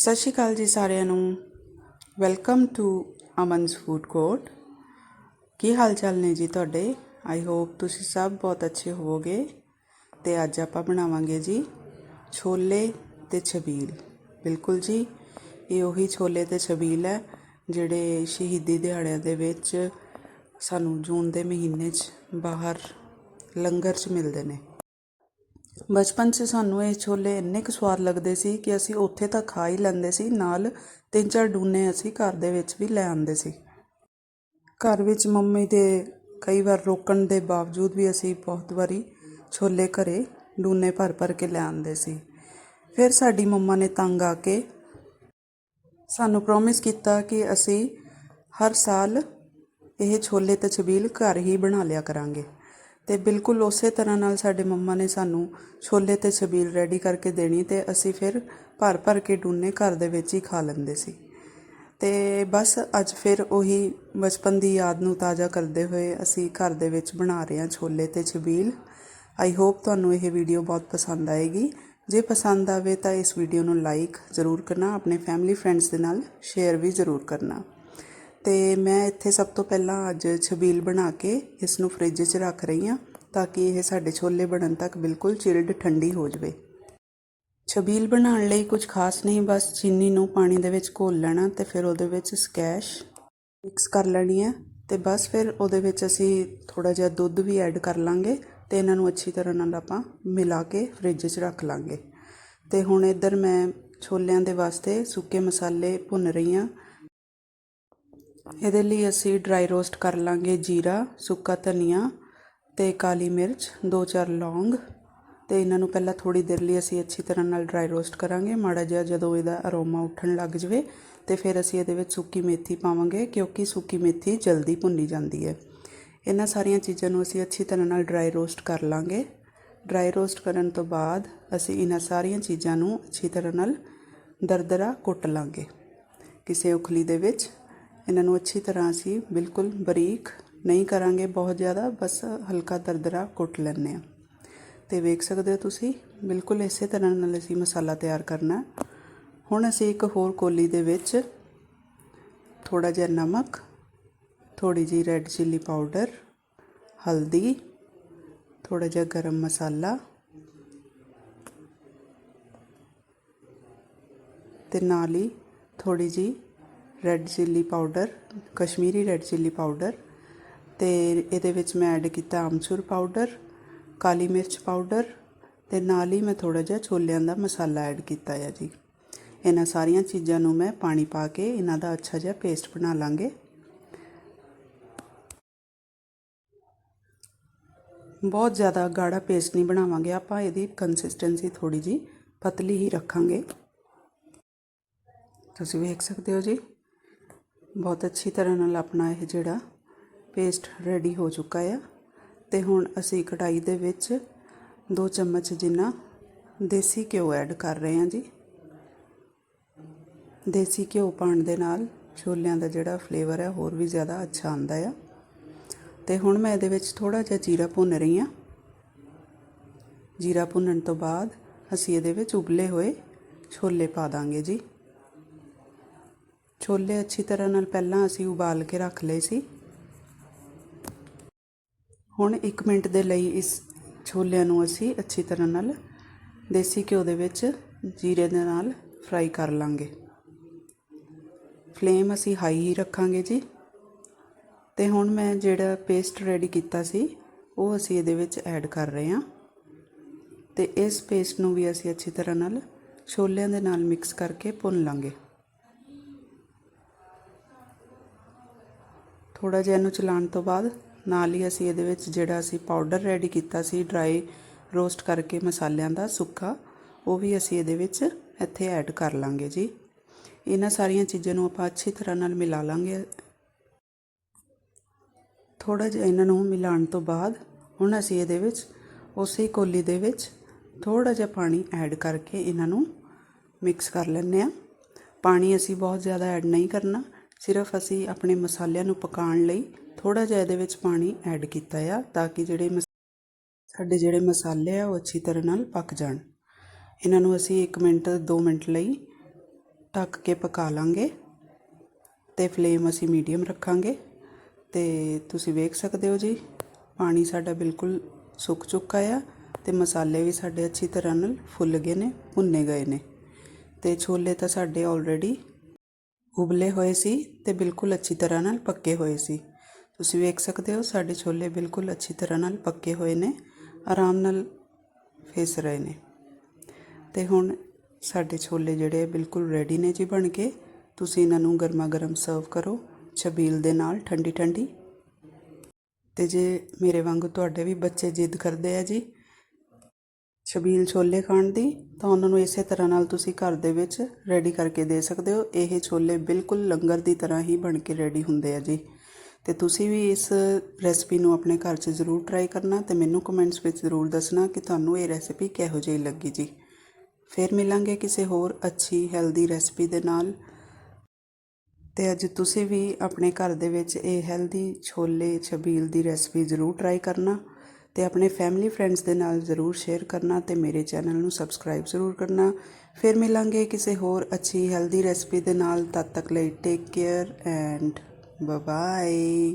ਸਤਿ ਸ਼੍ਰੀ ਅਕਾਲ ਜੀ ਸਾਰਿਆਂ ਨੂੰ। Welcome to Aman's food court ਕੀ ਹਾਲ ਚਾਲ ਨੇ ਜੀ ਤੁਹਾਡੇ? ਆਈ ਹੋਪ ਤੁਸੀਂ ਸਭ ਬਹੁਤ ਅੱਛੇ ਹੋਵੋਗੇ। ਤੇ ਅੱਜ ਆਪਾਂ ਬਣਾਵਾਂਗੇ ਜੀ ਛੋਲੇ ਤੇ ਛਬੀਲ। ਬਿਲਕੁਲ ਜੀ, ਇਹ ਉਹੀ ਛੋਲੇ ਤੇ ਛਬੀਲ ਹੈ, ਜਿਹੜੇ ਸ਼ਹੀਦੀ ਦਿਹਾੜਿਆਂ ਦੇ ਵਿੱਚ ਸਾਨੂੰ ਜੂਨ ਦੇ ਮਹੀਨੇ 'ਚ ਬਾਹਰ ਲੰਗਰ 'ਚ ਮਿਲਦੇ ਨੇ। ਬਚਪਨ 'ਚ ਸਾਨੂੰ ਇਹ ਛੋਲੇ ਇੰਨੇ ਕੁ ਸਵਾਦ ਲੱਗਦੇ ਸੀ ਕਿ ਅਸੀਂ ਉੱਥੇ ਤਾਂ ਖਾ ਹੀ ਲੈਂਦੇ ਸੀ, ਨਾਲ ਤਿੰਨ ਚਾਰ ਡੂਨੇ ਅਸੀਂ ਘਰ ਦੇ ਵਿੱਚ ਵੀ ਲੈ ਆਉਂਦੇ ਸੀ। ਘਰ ਵਿੱਚ ਮੰਮੀ ਦੇ ਕਈ ਵਾਰ ਰੋਕਣ ਦੇ ਬਾਵਜੂਦ ਵੀ ਅਸੀਂ ਬਹੁਤ ਵਾਰੀ ਛੋਲੇ ਘਰੇ ਡੂਨੇ ਭਰ ਭਰ ਕੇ ਲੈ ਆਉਂਦੇ ਸੀ। ਫਿਰ ਸਾਡੀ ਮੰਮਾ ਨੇ ਤੰਗ ਆ ਕੇ ਸਾਨੂੰ ਪ੍ਰੋਮਿਸ ਕੀਤਾ ਕਿ ਅਸੀਂ ਹਰ ਸਾਲ ਇਹ ਛੋਲੇ ਤੇ ਛਬੀਲ ਘਰ ਹੀ ਬਣਾ ਲਿਆ ਕਰਾਂਗੇ। ਤੇ ਬਿਲਕੁਲ ਉਸੇ ਤਰ੍ਹਾਂ ਨਾਲ ਸਾਡੇ ਮੰਮਾ ਨੇ ਸਾਨੂੰ ਛੋਲੇ ਤੇ ਛਬੀਲ ਰੈਡੀ ਕਰਕੇ ਦੇਣੀ ਤੇ ਅਸੀਂ ਫਿਰ ਭਰ ਭਰ ਕੇ ਡੂਨੇ ਘਰ ਦੇ ਵਿੱਚ ਹੀ ਖਾ ਲੈਂਦੇ ਸੀ। ਤੇ ਬਸ ਅੱਜ ਫਿਰ ਉਹੀ ਬਚਪਨ ਦੀ ਯਾਦ ਨੂੰ ਤਾਜ਼ਾ ਕਰਦੇ ਹੋਏ ਅਸੀਂ ਘਰ ਦੇ ਵਿੱਚ ਬਣਾ ਰਹੇ ਹਾਂ ਛੋਲੇ ਤੇ ਛਬੀਲ। ਆਈ ਹੋਪ ਤੁਹਾਨੂੰ ਇਹ ਵੀਡੀਓ ਬਹੁਤ ਪਸੰਦ ਆਏਗੀ। ਜੇ ਪਸੰਦ ਆਵੇ ਤਾਂ ਇਸ ਵੀਡੀਓ ਨੂੰ ਲਾਈਕ ਜ਼ਰੂਰ ਕਰਨਾ, ਆਪਣੇ ਫੈਮਿਲੀ ਫਰੈਂਡਸ ਦੇ ਨਾਲ ਸ਼ੇਅਰ ਵੀ ਜ਼ਰੂਰ ਕਰਨਾ। ਅਤੇ ਮੈਂ ਇੱਥੇ ਸਭ ਤੋਂ ਪਹਿਲਾਂ ਅੱਜ ਛਬੀਲ ਬਣਾ ਕੇ ਇਸ ਨੂੰ ਫਰਿੱਜ 'ਚ ਰੱਖ ਰਹੀ ਹਾਂ ਤਾਂ ਕਿ ਇਹ ਸਾਡੇ ਛੋਲੇ ਬਣਨ ਤੱਕ ਬਿਲਕੁਲ ਚਿਲਡ ਠੰਡੀ ਹੋ ਜਾਵੇ। ਛਬੀਲ ਬਣਾਉਣ ਲਈ ਕੁਝ ਖਾਸ ਨਹੀਂ, ਬਸ ਚੀਨੀ ਨੂੰ ਪਾਣੀ ਦੇ ਵਿੱਚ ਘੋਲ ਲੈਣਾ ਤੇ ਫਿਰ ਉਹਦੇ ਵਿੱਚ ਸਕੈਸ਼ ਮਿਕਸ ਕਰ ਲੈਣੀ ਹੈ ਤੇ ਬਸ ਫਿਰ ਉਹਦੇ ਵਿੱਚ ਅਸੀਂ ਥੋੜਾ ਜਿਹਾ ਦੁੱਧ ਵੀ ਐਡ ਕਰ ਲਾਂਗੇ ਤੇ ਇਹਨਾਂ ਨੂੰ ਅੱਛੀ ਤਰ੍ਹਾਂ ਨਾਲ ਆਪਾਂ ਮਿਲਾ ਕੇ ਫ੍ਰਿਜ 'ਚ ਰੱਖ ਲਾਂਗੇ। ਤੇ ਹੁਣ ਇੱਧਰ ਮੈਂ ਛੋਲਿਆਂ ਦੇ ਵਾਸਤੇ ਸੁੱਕੇ ਮਸਾਲੇ ਭੁੰਨ ਰਹੀ ਹਾਂ। ਇਹਦੇ ਲਈ ਅਸੀਂ ਡਰਾਈ ਰੋਸਟ ਕਰ ਲਾਂਗੇ ਜੀਰਾ, ਸੁੱਕਾ ਧਨੀਆ ਅਤੇ ਕਾਲੀ ਮਿਰਚ, ਦੋ ਚਾਰ ਲੌਂਗ ਅਤੇ ਇਹਨਾਂ ਨੂੰ ਪਹਿਲਾਂ ਥੋੜ੍ਹੀ ਦੇਰ ਲਈ ਅਸੀਂ ਅੱਛੀ ਤਰ੍ਹਾਂ ਨਾਲ ਡਰਾਈ ਰੋਸਟ ਕਰਾਂਗੇ। ਮਾੜਾ ਜਿਹਾ ਜਦੋਂ ਇਹਦਾ ਅਰੋਮਾ ਉੱਠਣ ਲੱਗ ਜਾਵੇ ਤੇ ਫਿਰ ਅਸੀਂ ਇਹਦੇ ਵਿੱਚ ਸੁੱਕੀ ਮੇਥੀ ਪਾਵਾਂਗੇ ਕਿਉਂਕਿ ਸੁੱਕੀ ਮੇਥੀ ਜਲਦੀ ਭੁੰਨੀ ਜਾਂਦੀ ਹੈ। ਇਹਨਾਂ ਸਾਰੀਆਂ ਚੀਜ਼ਾਂ ਨੂੰ ਅਸੀਂ ਅੱਛੀ ਤਰ੍ਹਾਂ ਨਾਲ ਡਰਾਈ ਰੋਸਟ ਕਰ ਲਾਂਗੇ। ਡਰਾਈ ਰੋਸਟ ਕਰਨ ਤੋਂ ਬਾਅਦ ਅਸੀਂ ਇਹਨਾਂ ਸਾਰੀਆਂ ਚੀਜ਼ਾਂ ਨੂੰ ਅੱਛੀ ਤਰ੍ਹਾਂ ਨਾਲ ਦਰਦਰਾ ਕੁੱਟ ਲਾਂਗੇ ਕਿਸੇ ਉਖਲੀ ਦੇ ਵਿੱਚ। ਇਹਨਾਂ ਨੂੰ ਅੱਛੀ ਤਰ੍ਹਾਂ ਅਸੀਂ ਬਿਲਕੁਲ ਬਰੀਕ ਨਹੀਂ ਕਰਾਂਗੇ, ਬਹੁਤ ਜ਼ਿਆਦਾ ਬਸ ਹਲਕਾ ਦਰਦਰਾ ਕੁੱਟ ਲੈਂਦੇ ਆ ਤੇ ਵੇਖ ਸਕਦੇ ਹੋ ਤੁਸੀਂ, ਬਿਲਕੁਲ ਇਸੇ ਤਰ੍ਹਾਂ ਨਾਲ ਅਸੀਂ ਮਸਾਲਾ ਤਿਆਰ ਕਰਨਾ ਹੁਣ ਅਸੀਂ ਇੱਕ ਹੋਰ ਕੋਲੀ ਦੇ ਵਿੱਚ ਥੋੜਾ ਜਿਹਾ ਨਮਕ ਥੋੜੀ ਜਿਹੀ ਰੈੱਡ ਚਿੱਲੀ ਪਾਊਡਰ ਹਲਦੀ ਥੋੜਾ ਜਿਹਾ ਗਰਮ ਮਸਾਲਾ ਤੇ ਨਾਲ ਹੀ ਥੋੜੀ ਜਿਹੀ red chilli powder Kashmiri red chilli powder ਤੇ ਇਹਦੇ ਵਿੱਚ ਮੈਂ ਐਡ ਕੀਤਾ ਆਮਚੂਰ ਪਾਊਡਰ ਕਾਲੀ ਮਿਰਚ ਪਾਊਡਰ ਤੇ ਨਾਲ ਹੀ ਮੈਂ ਥੋੜਾ ਜਿਹਾ ਛੋਲਿਆਂ ਦਾ ਮਸਾਲਾ ਐਡ ਕੀਤਾ ਹੈ ਜੀ। ਇਹਨਾਂ ਸਾਰੀਆਂ ਚੀਜ਼ਾਂ ਨੂੰ ਮੈਂ ਪਾਣੀ ਪਾ ਕੇ ਇਹਨਾਂ ਦਾ ਅੱਛਾ ਜਿਹਾ ਪੇਸਟ ਬਣਾ ਲਾਂਗੇ। ਬਹੁਤ ਜ਼ਿਆਦਾ ਗਾੜਾ ਪੇਸਟ ਨਹੀਂ ਬਣਾਵਾਂਗੇ ਆਪਾਂ, ਇਹਦੀ ਕੰਸਿਸਟੈਂਸੀ ਥੋੜੀ ਜੀ ਪਤਲੀ ਹੀ ਰੱਖਾਂਗੇ। ਤੁਸੀਂ ਵੇਖ ਸਕਦੇ ਹੋ ਜੀ। ਬਹੁਤ ਅੱਛੀ ਤਰ੍ਹਾਂ ਨਾਲ ਆਪਣਾ ਇਹ ਜਿਹੜਾ ਪੇਸਟ ਰੈਡੀ ਹੋ ਚੁੱਕਾ ਆ। ਤੇ ਹੁਣ ਅਸੀਂ ਕਢਾਈ ਦੇ ਵਿੱਚ 2 ਚਮਚ ਜਿੰਨਾ ਦੇਸੀ ਘਿਓ ਐਡ ਕਰ ਰਹੇ ਹਾਂ ਜੀ। ਦੇਸੀ ਘਿਓ ਪਾਉਣ ਦੇ ਨਾਲ ਛੋਲਿਆਂ ਦਾ ਜਿਹੜਾ ਫਲੇਵਰ ਹੈ ਹੋਰ ਵੀ ਜ਼ਿਆਦਾ ਅੱਛਾ ਆਉਂਦਾ ਆ। ਤੇ ਹੁਣ ਮੈਂ ਇਹਦੇ ਵਿੱਚ ਥੋੜਾ ਜਿਹਾ ਜੀਰਾ ਭੁੰਨ ਰਹੀ ਹਾਂ। ਜੀਰਾ ਭੁੰਨਣ ਤੋਂ ਬਾਅਦ ਅਸੀਂ ਇਹਦੇ ਵਿੱਚ ਉਬਲੇ ਹੋਏ ਛੋਲੇ ਪਾ ਦਾਂਗੇ ਜੀ। ਛੋਲੇ ਅੱਛੀ ਤਰ੍ਹਾਂ ਨਾਲ ਪਹਿਲਾਂ ਅਸੀਂ ਉਬਾਲ ਕੇ ਰੱਖ ਲਏ ਸੀ। ਹੁਣ 1 ਮਿੰਟ ਦੇ ਲਈ ਇਸ ਛੋਲਿਆਂ ਨੂੰ ਅਸੀਂ ਅੱਛੀ ਤਰ੍ਹਾਂ ਨਾਲ ਦੇਸੀ ਘਿਓ ਦੇ ਵਿੱਚ ਜੀਰੇ ਦੇ ਨਾਲ ਫਰਾਈ ਕਰ ਲਾਂਗੇ। ਫਲੇਮ ਅਸੀਂ ਹਾਈ ਹੀ ਰੱਖਾਂਗੇ ਜੀ। ਤੇ ਹੁਣ ਮੈਂ ਜਿਹੜਾ ਪੇਸਟ ਰੈਡੀ ਕੀਤਾ ਸੀ, ਉਹ ਅਸੀਂ ਇਹਦੇ ਵਿੱਚ ਐਡ ਕਰ ਰਹੇ ਹਾਂ। ਤੇ ਇਸ ਪੇਸਟ ਨੂੰ ਵੀ ਅਸੀਂ ਅੱਛੀ ਤਰ੍ਹਾਂ ਨਾਲ ਛੋਲਿਆਂ ਦੇ ਨਾਲ ਮਿਕਸ ਕਰਕੇ ਭੁੰਨ ਲਾਂਗੇ। ਥੋੜਾ ਜਿਹਾ ਇਹਨੂੰ ਚਲਾਉਣ ਤੋਂ ਬਾਅਦ ਨਾਲ ਹੀ ਅਸੀਂ ਇਹਦੇ ਵਿੱਚ ਜਿਹੜਾ ਅਸੀਂ ਪਾਊਡਰ ਰੈਡੀ ਕੀਤਾ ਸੀ ਡਰਾਈ ਰੋਸਟ ਕਰਕੇ ਮਸਾਲਿਆਂ ਦਾ ਸੁੱਕਾ, ਉਹ ਵੀ ਅਸੀਂ ਇਹਦੇ ਵਿੱਚ ਇੱਥੇ ਐਡ ਕਰ ਲਾਂਗੇ ਜੀ। ਇਹਨਾਂ ਸਾਰੀਆਂ ਚੀਜ਼ਾਂ ਨੂੰ ਆਪਾਂ ਅੱਛੀ ਤਰ੍ਹਾਂ ਨਾਲ ਮਿਲਾ ਲਾਂਗੇ। ਥੋੜਾ ਜਿਹਾ ਇਹਨਾਂ ਨੂੰ ਮਿਲਾਉਣ ਤੋਂ ਬਾਅਦ ਹੁਣ ਅਸੀਂ ਇਹਦੇ ਵਿੱਚ ਉਸੇ ਕੋਲੀ ਦੇ ਵਿੱਚ ਥੋੜਾ ਜਿਹਾ ਪਾਣੀ ਐਡ ਕਰਕੇ ਇਹਨਾਂ ਨੂੰ ਮਿਕਸ ਕਰ ਲੈਂਦੇ ਆ ਪਾਣੀ ਅਸੀਂ ਬਹੁਤ ਜ਼ਿਆਦਾ ਐਡ ਨਹੀਂ ਕਰਨਾ। ਸਿਰਫ ਅਸੀਂ ਆਪਣੇ ਮਸਾਲਿਆਂ ਨੂੰ ਪਕਾਉਣ ਲਈ ਥੋੜਾ ਜਿਹਾ ਇਹਦੇ ਵਿੱਚ ਪਾਣੀ ਐਡ ਕੀਤਾ ਆ ਤਾਂ ਕਿ ਜਿਹੜੇ ਸਾਡੇ ਜਿਹੜੇ ਮਸਾਲੇ ਆ ਉਹ ਅੱਛੀ ਤਰ੍ਹਾਂ ਨਾਲ ਪੱਕ ਜਾਣ। ਇਹਨਾਂ ਨੂੰ ਅਸੀਂ 1 ਮਿੰਟ 2 ਮਿੰਟ ਲਈ ਢੱਕ ਕੇ ਪਕਾ ਲਾਂਗੇ ਤੇ ਫਲੇਮ ਅਸੀਂ ਮੀਡੀਅਮ ਰੱਖਾਂਗੇ। ਤੇ ਤੁਸੀਂ ਵੇਖ ਸਕਦੇ ਹੋ ਜੀ, ਪਾਣੀ ਸਾਡਾ ਬਿਲਕੁਲ ਸੁੱਕ ਚੁੱਕਾ ਆ ਤੇ ਮਸਾਲੇ ਵੀ ਸਾਡੇ ਅੱਛੀ ਤਰ੍ਹਾਂ ਨਾਲ ਫੁੱਲ ਗਏ ਨੇ, ਭੁੰਨੇ ਗਏ ਨੇ। ਤੇ ਛੋਲੇ ਤਾਂ ਸਾਡੇ ਆਲਰੇਡੀ ਉਬਲੇ ਹੋਏ ਸੀ ਅਤੇ ਬਿਲਕੁਲ ਅੱਛੀ ਤਰ੍ਹਾਂ ਨਾਲ ਪੱਕੇ ਹੋਏ ਸੀ। ਤੁਸੀਂ ਵੇਖ ਸਕਦੇ ਹੋ ਸਾਡੇ ਛੋਲੇ ਬਿਲਕੁਲ ਅੱਛੀ ਤਰ੍ਹਾਂ ਨਾਲ ਪੱਕੇ ਹੋਏ ਨੇ, ਆਰਾਮ ਨਾਲ ਫਿਸ ਰਹੇ ਨੇ। ਅਤੇ ਹੁਣ ਸਾਡੇ ਛੋਲੇ ਜਿਹੜੇ ਬਿਲਕੁਲ ਰੈਡੀ ਨੇ ਜੀ ਬਣ ਕੇ, ਤੁਸੀਂ ਇਹਨਾਂ ਨੂੰ ਗਰਮਾ ਗਰਮ ਸਰਵ ਕਰੋ, ਛਬੀਲ ਦੇ ਨਾਲ ਠੰਡੀ ਠੰਡੀ ਤੇ ਜੇ ਮੇਰੇ ਵਾਂਗੂ ਤੁਹਾਡੇ ਵੀ ਬੱਚੇ ਜਿੱਦ ਕਰਦੇ ਆ ਜੀ ਛਬੀਲ ਛੋਲੇ ਖਾਣ ਦੀ, ਤਾਂ ਉਹਨਾਂ ਨੂੰ ਇਸੇ ਤਰ੍ਹਾਂ ਨਾਲ ਤੁਸੀਂ ਘਰ ਦੇ ਵਿੱਚ ਰੈਡੀ ਕਰਕੇ ਦੇ ਸਕਦੇ ਹੋ। ਇਹ ਛੋਲੇ ਬਿਲਕੁਲ ਲੰਗਰ ਦੀ ਤਰ੍ਹਾਂ ਹੀ ਬਣ ਕੇ ਰੈਡੀ ਹੁੰਦੇ ਆ ਜੀ। ਤੇ ਤੁਸੀਂ ਵੀ ਇਸ ਰੈਸਪੀ ਨੂੰ ਆਪਣੇ ਘਰ 'ਚ ਜ਼ਰੂਰ ਟਰਾਈ ਕਰਨਾ ਤੇ ਮੈਨੂੰ ਕਮੈਂਟਸ ਵਿੱਚ ਜ਼ਰੂਰ ਦੱਸਣਾ ਕਿ ਤੁਹਾਨੂੰ ਇਹ ਰੈਸਪੀ ਕਿਹੋ ਜਿਹੀ ਲੱਗੀ ਜੀ। ਫਿਰ ਮਿਲਾਂਗੇ ਕਿਸੇ ਹੋਰ ਅੱਛੀ ਹੈਲਦੀ ਰੈਸਪੀ ਦੇ ਨਾਲ। ਤੇ ਅੱਜ ਤੁਸੀਂ ਵੀ ਆਪਣੇ ਘਰ ਦੇ ਵਿੱਚ ਇਹ ਹੈਲਦੀ ਛੋਲੇ, ਛਬੀਲ ਦੀ ਰੈਸਪੀ ਜ਼ਰੂਰ ਟਰਾਈ ਕਰਨਾ। ਤੇ ਆਪਣੇ ਫੈਮਿਲੀ ਫਰੈਂਡਸ ਦੇ ਨਾਲ ਜ਼ਰੂਰ ਸ਼ੇਅਰ ਕਰਨਾ ਤੇ ਮੇਰੇ ਚੈਨਲ ਨੂੰ ਸਬਸਕ੍ਰਾਈਬ ਜ਼ਰੂਰ ਕਰਨਾ। ਫਿਰ ਮਿਲਾਂਗੇ ਕਿਸੇ ਹੋਰ ਅੱਛੀ ਹੈਲਦੀ ਰੈਸਪੀ ਦੇ ਨਾਲ। ਤਦ ਤੱਕ ਲਈ ਟੇਕ ਕੇਅਰ ਐਂਡ ਬਾਏ